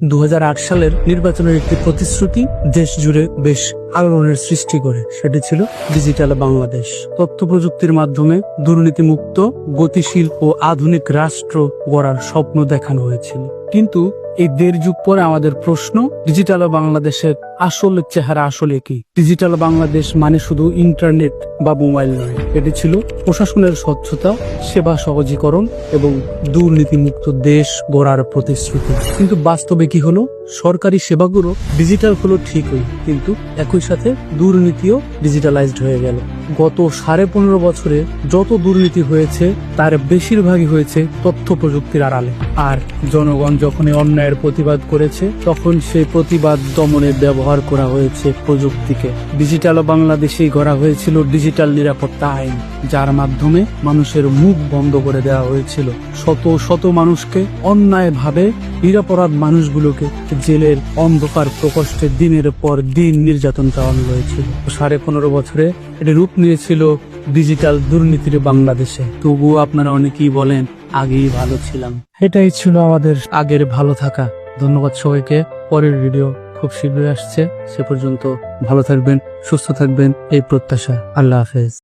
দু হাজার আট সালের নির্বাচনের একটি প্রতিশ্রুতি দেশ জুড়ে বেশ আলোড়নের সৃষ্টি করে, সেটি ছিল ডিজিটাল বাংলাদেশ। তথ্য প্রযুক্তির মাধ্যমে দুর্নীতিমুক্ত, গতিশীল ও আধুনিক রাষ্ট্র গড়ার স্বপ্ন দেখানো হয়েছিল। কিন্তু এই দেড় যুগ পরে আমাদের প্রশ্ন ডিজিটাল বাংলাদেশের আসল চেহারা আসলে কি? ডিজিটাল বাংলাদেশ মানে শুধু ইন্টারনেট বা মোবাইল নয়, এটি ছিল প্রশাসনের স্বচ্ছতা, সেবা সহজীকরণ এবং দুর্নীতিমুক্ত দেশ গড়ার প্রতিশ্রুতি। কিন্তু বাস্তবে কি হলো? সরকারি সেবাগুলো ডিজিটাল হলো ঠিকই, কিন্তু একই সাথে দুর্নীতিও ডিজিটালাইজড হয়ে গেল। গত সাড়ে পনেরো বছরে যত দুর্নীতি হয়েছে, তার বেশিরভাগই হয়েছে তথ্য প্রযুক্তির আড়ালে। আর জনগণ যখন অন্যায়ের প্রতিবাদ করেছে, তখন সেই প্রতিবাদ দমনে ব্যবহার করা হয়েছে প্রযুক্তিকে। ডিজিটাল বাংলাদেশেই গড়া হয়েছিল ডিজিটাল নিরাপত্তা আইন, যার মাধ্যমে মানুষের মুখ বন্ধ করে দেওয়া হয়েছিল। শত শত মানুষকে অন্যায়ভাবে নিরাপরাধ মানুষগুলোকে জেলের অন্ধকার প্রকোষ্ঠে দিনের পর দিন নির্যাতন চালানো হয়েছিল। সাড়ে পনেরো বছরে এটি রূপ নিয়েছিল ডিজিটাল দুর্নীতির বাংলাদেশে। তবুও আপনারা অনেকেই বলেন, আগেই ভালো ছিলাম। এটাই ছিল আমাদের আগের ভালো থাকা। ধন্যবাদ সবাইকে। পরের ভিডিও খুব শীঘ্রই আসছে। সে পর্যন্ত ভালো থাকবেন, সুস্থ থাকবেন, এই প্রত্যাশা। আল্লাহ হাফেজ।